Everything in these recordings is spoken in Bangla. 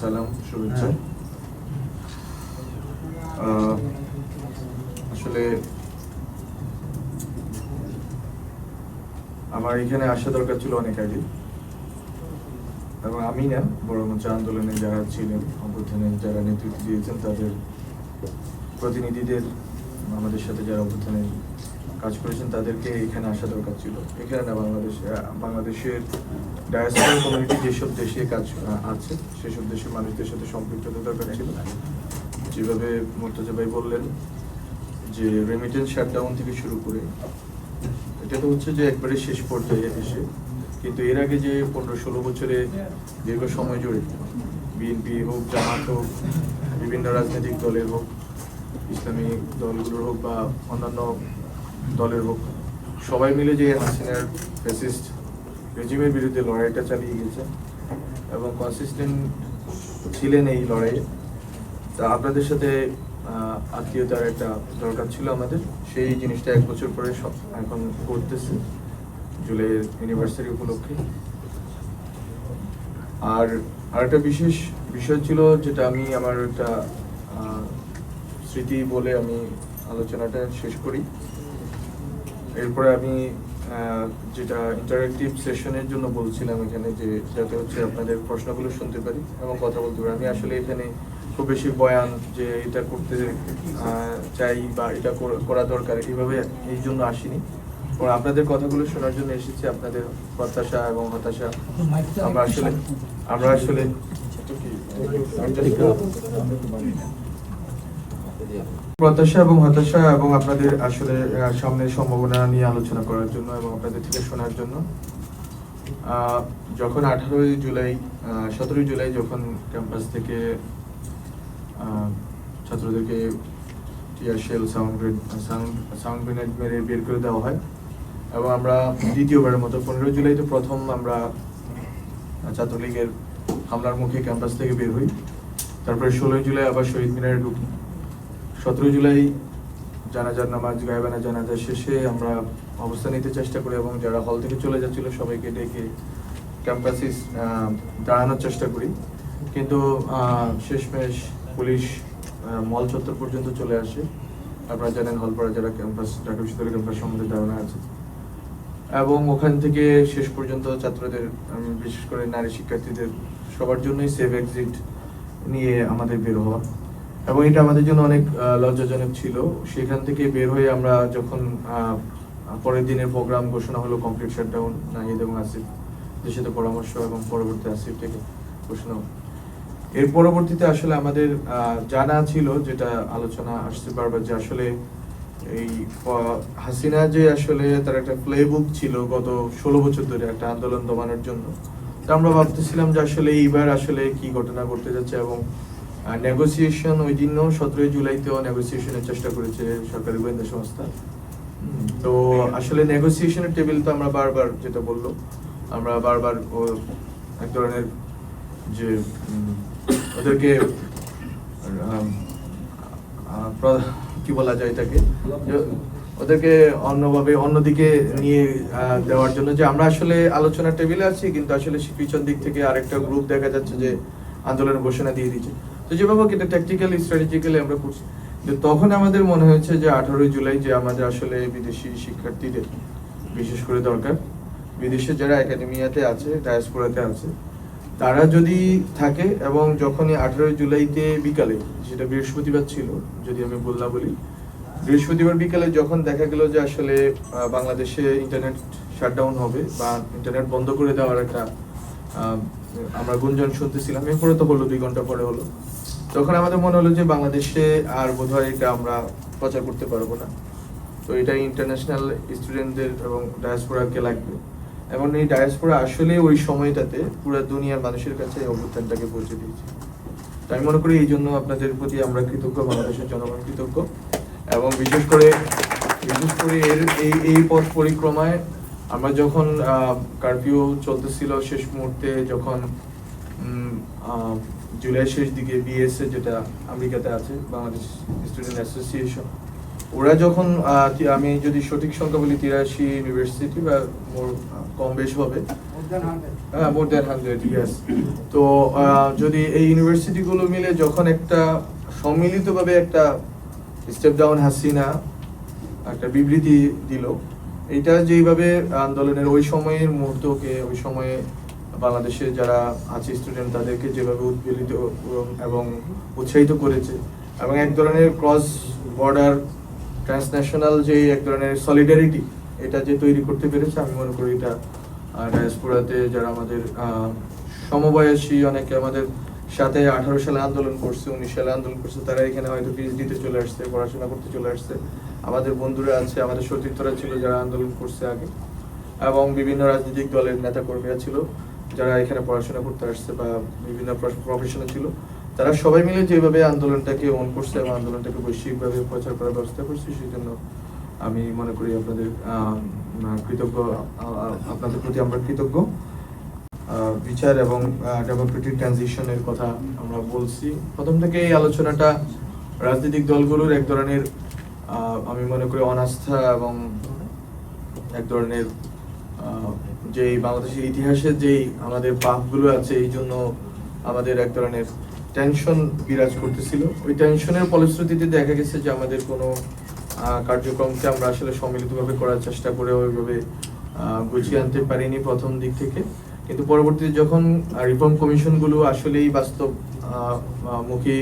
সালাম শুভেচ্ছা। আসলে আমার এখানে আসা দরকার ছিল অনেক আগে। এবং আমি না বরং হচ্ছে আন্দোলনে যারা ছিলেন অভ্যুত্থানে যারা নেতৃত্ব দিয়েছেন তাদের প্রতিনিধিদের আমাদের সাথে যারা অভ্যুত্থানে কাজ করেছেন, তাদেরকে এখানে আসা দরকার ছিল। এখানে না, বাংলাদেশ বাংলাদেশের ডায়াসপোরা কমিউনিটি যেসব দেশে কাজ আছে, সেসব দেশের মানুষদের সাথে সম্পৃক্ত দরকার ছিল। যেভাবে মোর্তজা ভাই বললেন যে রেমিটেন্স শাটডাউন থেকে শুরু করে, এটা তো হচ্ছে যে একবারে শেষ পর্যায়ে এসে, কিন্তু এর আগে যে পনেরো ষোলো বছরে দীর্ঘ সময় জুড়ে বিএনপি হোক, জামাত হোক, বিভিন্ন রাজনৈতিক দলের হোক ইসলামিক দলগুলোর হোক বা অন্যান্য দলের হোক। সবাই মিলে যে হাসিনার ফেসিস্ট রেজিমের বিরুদ্ধে লড়াইটা চালিয়ে গেছে এবং কনসিস্টেন্ট ছিলেন এই লড়াইয়ে, তা আপনাদের সাথে আত্মীয়তার একটা দরকার ছিল আমাদের। সেই জিনিসটা এক বছর পরে সব এখন করতেছে জুলাইয়ের ইউনিভার্সারি উপলক্ষে। আর আরেকটা বিশেষ বিষয় ছিল যেটা আমি আমার একটা স্মৃতি বলে আমি আলোচনাটা শেষ করি। এরপরে আমি যেটা ইন্টারেক্টিভ সেশনের জন্য বলছিলাম এখানে যে যাতে হচ্ছে আপনাদের প্রশ্নগুলো শুনতে পারি এবং কথা বলতে পারি। আমি আসলে এখানে খুব বেশি বয়ান যে এটা করতে চাই বা এটা করা দরকার এইভাবে এই জন্য আসিনি। আপনাদের কথাগুলো শোনার জন্য এসেছি, আপনাদের প্রত্যাশা এবং হতাশা। আমরা আসলে আমরা আসলে প্রত্যাশা এবং হতাশা এবং আপনাদের আসলে সামনের সম্ভাবনা নিয়ে আলোচনা করার জন্য এবং আপনাদের থেকে শোনার জন্য যখন আঠারোই জুলাই সতেরোই জুলাই যখন ক্যাম্পাস থেকে ছাত্রদেরকে tear shell sound sound sound grenade মেরে বের করে দেওয়া হয় এবং আমরা দ্বিতীয়বারের মতো পনেরোই জুলাই তো প্রথম আমরা ছাত্রলীগের হামলার মুখে ক্যাম্পাস থেকে বের হই। তারপরে ষোলোই জুলাই আবার শহীদ মিনারে ঢুকি। সতেরো জুলাই জানাজার নামাজ, গায়েবানা জানাজা শেষে আমরা অবস্থান নিতে চেষ্টা করি এবং যারা হল থেকে চলে যাচ্ছিল সবাইকে ডেকে ক্যাম্পাসে দাঁড়ানোর চেষ্টা করি। কিন্তু শেষমেশ পুলিশ মল চত্বর পর্যন্ত চলে আসে। আপনারা জানেন হলপাড়া যারা ক্যাম্পাস, ঢাকা বিশ্ববিদ্যালয় ক্যাম্পাস সম্বন্ধে ধারণা আছে। এবং ওখান থেকে শেষ পর্যন্ত ছাত্রদের বিশেষ করে নারী শিক্ষার্থীদের সবার জন্যই সেভ এক্সিট নিয়ে আমাদের বের হওয়া। এবং এটা আমাদের জন্য অনেক লজ্জাজনক ছিল। সেখান থেকে বের হয়ে আমরা যখন পরের দিনের প্রোগ্রাম ঘোষণা হলো কমপ্লিট শাটডাউন নাহিদ এবং আসিফ এর সাথে পরামর্শ এবং পরবর্তী আসিফ থেকে ঘোষণা এর পরবর্তীতে আসলে আমাদের জানা ছিল যেটা আলোচনা আসছে বারবার যে আসলে এই হাসিনা যে আসলে তার একটা প্লে বুক ছিল গত ষোলো বছর ধরে একটা আন্দোলন দমানোর জন্য। তো আমরা ভাবতেছিলাম যে আসলে এইবার আসলে কি ঘটনা ঘটতে যাচ্ছে এবং নেগোসিয়েশন ওই দিনও সতেরোই জুলাইতেও নেগোসিয়েশনের চেষ্টা করেছে সরকারি গোয়েন্দা সংস্থা। তো আসলে নেগোসিয়েশনের টেবিল তো আমরা বারবার যেটা বলল, আমরা বারবার এক ধরনের যে ওদেরকে কি বলা যায় এটাকে? ওদেরকে অন্যভাবে, অন্যদিকে নিয়ে দেওয়ার জন্য। যে আমরা আসলে আলোচনার টেবিলে আছি, কিন্তু আসলে পিছন দিক থেকে আরেকটা গ্রুপ দেখা যাচ্ছে যে আন্দোলনের ঘোষণা দিয়ে দিচ্ছে তো যেভাবে এটা ট্যাকটিক্যালি স্ট্র্যাটেজিক্যালি আমরা করছি। কিন্তু তখন আমাদের মনে হয়েছে যে আঠারোই জুলাই যে আমাদের আসলে বিদেশি শিক্ষার্থীদের বিশেষ করে দরকার। বিদেশে যারা একাডেমিয়াতে আছে ডায়াসপোরাতে আছে, তারা যদি থাকে এবং যখনই আঠারোই জুলাইতে বিকালে সেটা বৃহস্পতিবার ছিল, যদি আমি বললাম বলি, বৃহস্পতিবার বিকালে যখন দেখা গেল যে আসলে বাংলাদেশে ইন্টারনেট শাটডাউন হবে বা ইন্টারনেট বন্ধ করে দেওয়ার একটা আমরা গুঞ্জন শুনতেছিলাম। এরপরে তো হলো দুই ঘণ্টা পরে হলো। তখন আমাদের মনে হলো যে বাংলাদেশে আর বোধহয় এটা আমরা প্রচার করতে পারব না। তো এটা ইন্টারন্যাশনাল স্টুডেন্টদের এবং ডায়াসপোরাকে লাগবে। এবং এই ডায়াসপোরা আসলে ওই সময়টাতে পুরো দুনিয়ার মানুষের কাছে এই অভ্যুত্থানটাকে পৌঁছে দিয়েছে। তো আমি মনে করি এই জন্য আপনাদের প্রতি আমরা কৃতজ্ঞ, বাংলাদেশের জনগণ কৃতজ্ঞ। এবং বিশেষ করে বিশেষ করে এর এই এই পথ পরিক্রমায় আমরা যখন কারফিউ চলতেছিল শেষ মুহূর্তে, যখন জুলাই শেষ দিকে বিএসএ যেটা আমেরিকাতে আছে বাংলাদেশ স্টুডেন্ট অ্যাসোসিয়েশন ওরা যখন আমি যদি সঠিক সংখ্যা বলি তিরাশি ইউনিভার্সিটি বা কম বেশ হবে। হ্যাঁ মোর দ্যান হান্ড্রেড ইয়াস তো যদি এই ইউনিভার্সিটিগুলো মিলে যখন একটা সম্মিলিতভাবে একটা স্টেপ ডাউন হাসিনা একটা বিবৃতি দিল এটা যেইভাবে আন্দোলনের ওই সময়ের মুহূর্তকে ওই সময়ে বাংলাদেশে যারা আছে স্টুডেন্ট তাদেরকে যেভাবে উদ্বেলিত এবং উৎসাহিত করেছে এবং এক ধরনের ক্রস বর্ডার ট্রান্সন্যাশনাল যে এক ধরনের সলিডারিটি এটা যে তৈরি করতে পেরেছে, আমি মনে করি এটা ডায়াসপোরাতে যারা আমাদের সমবয়সী অনেকে আমাদের সাথে আঠারো সালে আন্দোলন করছে, উনিশ সালে আন্দোলন করছে, তারা এখানে হয়তো পিএইচডিতে চলে আসছে, পড়াশোনা করতে চলে আসছে। আমাদের বন্ধুরা আছে, আমাদের সতীর্থরা ছিল যারা আন্দোলন করছে আগে এবং বিভিন্ন রাজনৈতিক দলের নেতা কর্মীরা ছিল। যারা এখানে পড়াশোনা করতে আসছে বা বিভিন্ন প্রফেশনে ছিল, তারা সবাই মিলে যেভাবে আন্দোলনটাকে অন করছে এবং আন্দোলনটাকে বৈশ্বিকভাবে প্রচার করার ব্যবস্থা করছে সেই জন্য আমি মনে করি আপনাদের কৃতজ্ঞ আপনাদের প্রতি আমরা কৃতজ্ঞ। বিচার এবং ডেমোক্রেটিক ট্রানজিশনের কথা আমরা বলছি। প্রথম থেকে এই আলোচনাটা রাজনৈতিক দলগুলোর এক ধরনের আমি মনে করি অনাস্থা এবং এক ধরনের যেই বাংলাদেশের ইতিহাসে যেই আমাদের পাপগুলো আছে, এই জন্য আমাদের এক ধরনের টেনশন বিরাজ করতেছিল। ওই টেনশনের ফলশ্রুতিতে দেখা গেছে যে আমাদের কোনো কার্যক্রমকে আমরা আসলে সম্মিলিতভাবে করার চেষ্টা করে ওইভাবে গুছিয়ে আনতে পারিনি প্রথম দিক থেকে। কিন্তু পরবর্তীতে যখন রিফর্ম কমিশনগুলো আসলেই বাস্তব মুখী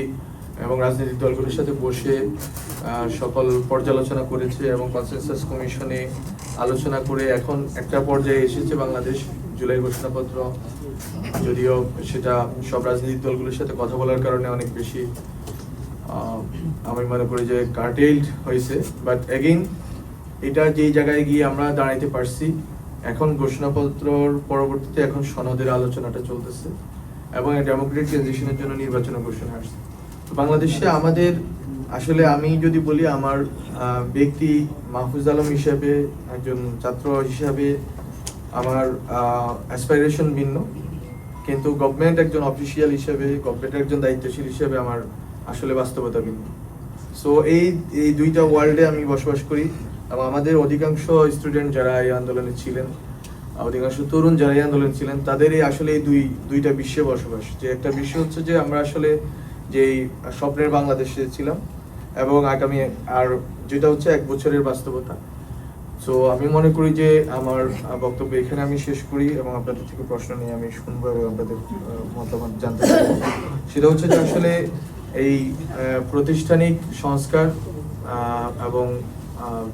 এবং রাজনৈতিক দলগুলোর সাথে বসে সকল পর্যালোচনা করেছে এবং কনসেনসাস কমিশনে আলোচনা করে এখন একটা পর্যায়ে এসেছে বাংলাদেশ জুলাই ঘোষণাপত্র। যদিও সেটা সব রাজনৈতিক দলগুলোর সাথে কথা বলার কারণে অনেক বেশি আমি মনে করি যে কার্টেলড হয়েছে। বাট এগেইন এটা যেই জায়গায় গিয়ে আমরা দাঁড়াইতে পারছি, এখন ঘোষণাপত্রর পরবর্তীতে এখন সনদের আলোচনাটা চলতেছে এবং ডেমোক্রেটিক ট্রানজিশনের জন্য নির্বাচনের ঘোষণা আসছে। বাংলাদেশে আমাদের, আসলে আমি যদি বলি আমার ব্যক্তি মাহফুজ আলম হিসাবে, একজন ছাত্র হিসাবে আমার অ্যাসপাইরেশন ভিন্ন। কিন্তু গভর্নমেন্ট একজন অফিসিয়াল হিসাবে গভর্নমেন্টের একজন দায়িত্বশীল হিসাবে আমার আসলে বাস্তবতা ভিন্ন। সো এই এই দুইটা ওয়ার্ল্ডে আমি বসবাস করি। এবং আমাদের অধিকাংশ স্টুডেন্ট যারা এই আন্দোলনে ছিলেন, অধিকাংশ তরুণ যারা এই আন্দোলনে ছিলেন তাদের এই আসলে এই দুই, দুইটা বিশ্বে বসবাস। যে একটা বিশ্ব হচ্ছে যে আমরা আসলে যেই স্বপ্নের বাংলাদেশে ছিলাম, এবং আগামী আর যেটা হচ্ছে এক বছরের বাস্তবতা। সো আমি মনে করি যে আমার বক্তব্য এখানে আমি শেষ করি, এবং আপনাদের থেকে প্রশ্ন নিয়ে আমি শুনব এবং আপনাদের মতামত জানতে চাইব সেটা হচ্ছে যে আসলে এই প্রতিষ্ঠানিক সংস্কার এবং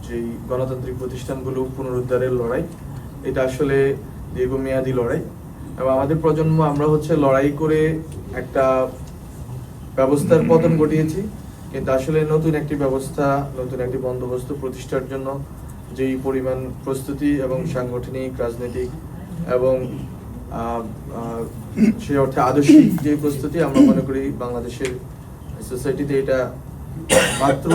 যেই গণতান্ত্রিক প্রতিষ্ঠানগুলো পুনরুদ্ধারের লড়াই, এটা আসলে দীর্ঘমেয়াদী লড়াই। এবং আমাদের প্রজন্ম, আমরা হচ্ছে লড়াই করে একটা ব্যবস্থার পতন ঘটিয়েছি কিন্তু আসলে নতুন একটি ব্যবস্থা নতুন একটি বন্দোবস্ত প্রতিষ্ঠার জন্য যেই পরিমাণ প্রস্তুতি এবং সাংগঠনিক রাজনৈতিক এবং আহ, অর্থে আদর্শিক যে প্রস্তুতি আমরা মনে করি বাংলাদেশের সোসাইটিতে এটা মাত্র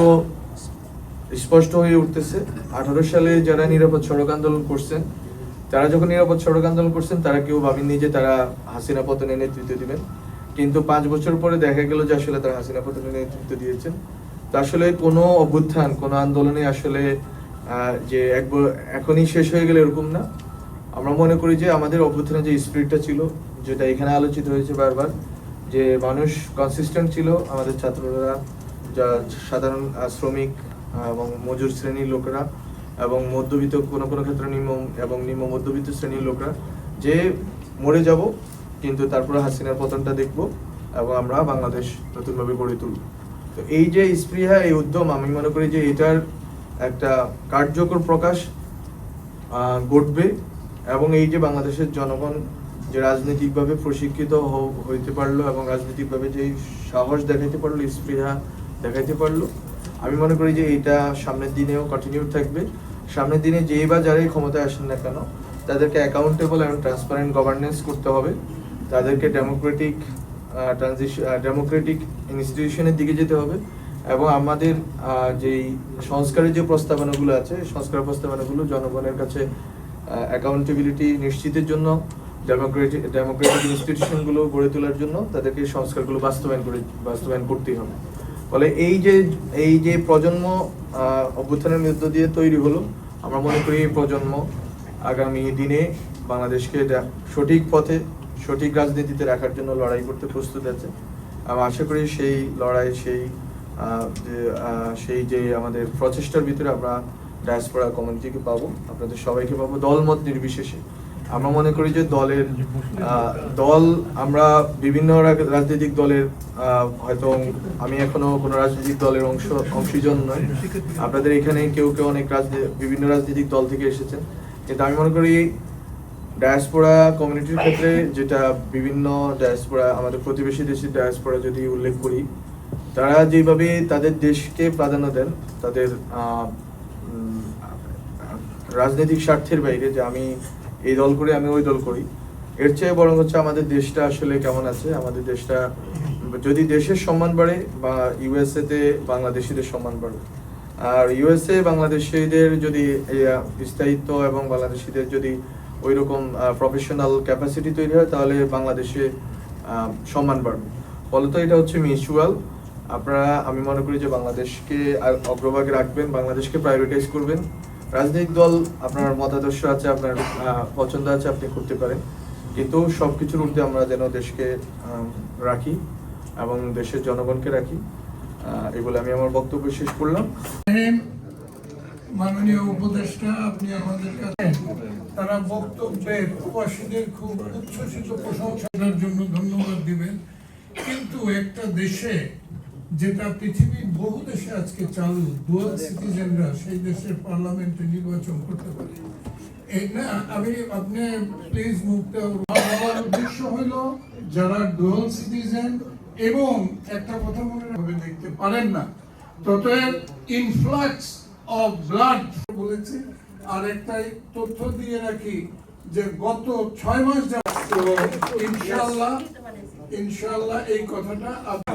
স্পষ্ট হয়ে উঠতেছে। আঠারো সালে যারা নিরাপদ সড়ক আন্দোলন করছেন তারা যখন নিরাপদ সড়ক আন্দোলন করছেন তারা কেউ ভাবেননি যে তারা হাসিনা পতনের নেতৃত্ব দিবেন। কিন্তু পাঁচ বছর পরে দেখা গেল যে আসলে তারা হাসিনা পতনের নেতৃত্ব দিয়েছেন। তো আসলে কোনো অভ্যুত্থান, কোনো আন্দোলনে আসলে যে এক এখনই শেষ হয়ে গেলে এরকম না। আমরা মনে করি যে আমাদের অভ্যুত্থানের যে স্পিরিটটা ছিল, যেটা এখানে আলোচিত হয়েছে বারবার, যে মানুষ কনসিস্টেন্ট ছিল, আমাদের ছাত্ররা, যা সাধারণ শ্রমিক এবং মজুর শ্রেণির লোকেরা, এবং মধ্যবিত্ত কোনো কোনো ক্ষেত্রে নিম্ন, এবং নিম্ন মধ্যবিত্ত শ্রেণির লোকরা, যে মরে যাব কিন্তু তারপরে হাসিনার পতনটা দেখব এবং আমরা বাংলাদেশ নতুনভাবে গড়ে তুলব। তো এই যে স্পৃহা, এই উদ্যম, আমি মনে করি যে এটার একটা কার্যকর প্রকাশ ঘটবে এবং এই যে বাংলাদেশের জনগণ যে রাজনৈতিকভাবে প্রশিক্ষিত হইতে পারল এবং রাজনৈতিকভাবে যে সাহস দেখাইতে পারল, স্পৃহা দেখাইতে পারল, আমি মনে করি যে এটা সামনের দিনেও কন্টিনিউ থাকবে। সামনের দিনে যেই বা যারাই ক্ষমতায় আসেন না কেন, তাদেরকে অ্যাকাউন্টেবল এবং ট্রান্সপারেন্ট গভর্নেন্স করতে হবে। তাদেরকে ডেমোক্রেটিক ট্রানজিশন ডেমোক্রেটিক ইনস্টিটিউশনের দিকে যেতে হবে এবং আমাদের যেই সংস্কারের যে প্রস্তাবনাগুলো আছে সংস্কার প্রস্তাবনাগুলো জনগণের কাছে অ্যাকাউন্টেবিলিটি নিশ্চিতের জন্য ডেমোক্রেটিক ডেমোক্রেটিক ইনস্টিটিউশনগুলো গড়ে তোলার জন্য তাদেরকে সংস্কারগুলো বাস্তবায়ন করে, বাস্তবায়ন করতেই হবে। ফলে এই যে এই যে প্রজন্ম অভ্যুত্থানের মধ্য দিয়ে তৈরি হলো, আমরা মনে করি এই প্রজন্ম আগামী দিনে বাংলাদেশকে সঠিক পথে সঠিক রাজনীতিতে রাখার জন্য লড়াই করতে প্রস্তুত আছে। আমি আশা করি সেই লড়াই, সেই সেই যে আমাদের প্রচেষ্টার ভিতরে আমরা ডায়াসপোরা কমিউনিটিকে পাবো, আপনাদের সবাইকে পাবো দলমত নির্বিশেষে। আমরা মনে করি যে দলের দল, আমরা বিভিন্ন রাজনৈতিক দলের হয়তো আমি এখনও কোনো রাজনৈতিক দলের অংশ, অংশীজন নই। আপনাদের এখানে কেউ কেউ অনেক রাজনীতি বিভিন্ন রাজনৈতিক দল থেকে এসেছেন। কিন্তু আমি মনে করি ডায়াসপোরা কমিউনিটির ক্ষেত্রে যেটা বিভিন্ন ডায়াসপোরা আমাদের প্রতিবেশী দেশের ডায়াসপোরা যদি উল্লেখ করি, তারা যেভাবে তাদের দেশকে প্রাধান্য দেন, তাদের রাজনৈতিক স্বার্থের বাইরে যে আমি এই দল করি, আমি ওই দল করি, এর চেয়ে বরং হচ্ছে আমাদের দেশটা আসলে কেমন আছে? আমাদের দেশটা, যদি দেশের সম্মান বাড়ে বা ইউএসএতে বাংলাদেশিদের সম্মান বাড়বে আর ইউএসএ বাংলাদেশিদের যদি স্থায়িত্ব এবং বাংলাদেশিদের যদি ওই রকম প্রফেশনাল ক্যাপাসিটি তৈরি হয়, তাহলে বাংলাদেশে সম্মান বাড়বে। ফলত এটা হচ্ছে মিউচুয়াল আপনারা, আমি মনে করি যে বাংলাদেশকে অগ্রভাগে রাখবেন, বাংলাদেশকে প্রায়োরিটাইজ করবেন। রাজনৈতিক দল, আপনার মতাদর্শ আছে, আপনার পছন্দ আছে, আপনি করতে পারেন। কিন্তু সব কিছুর ঊর্ধ্বে আমরা যেন দেশকে রাখি এবং দেশের জনগণকে রাখি। বলে আমি আমার বক্তব্য শেষ করলাম। মাননীয় উপদেষ্টা, আপনি আমাদের কাছে তারা বক্তব্যের প্রবাসীদের খুব উচ্ছ্বসিত প্রশংসার জন্য ধন্যবাদ দিবেন। কিন্তু একটা দেশে যেটা পৃথিবীর বহু দেশে আজকে চালু ডুয়াল সিটিজেনরা সেই দেশের পার্লামেন্টে নির্বাচন করতে পারে। না, আমি, আপনি প্লিজ আমার উদ্দেশ্য হলো যারা ডুয়াল সিটিজেন এবং একটা কথা মনে রাখবে দেখতে পারেন না। তত ইনফ্লাক্স অফ ব্লাড বলেছি। আর একটা তথ্য দিয়ে রাখি যে গত ছয় মাস তো ইনশাল্লাহ ইনশাল্লাহ এই কথাটা আপ-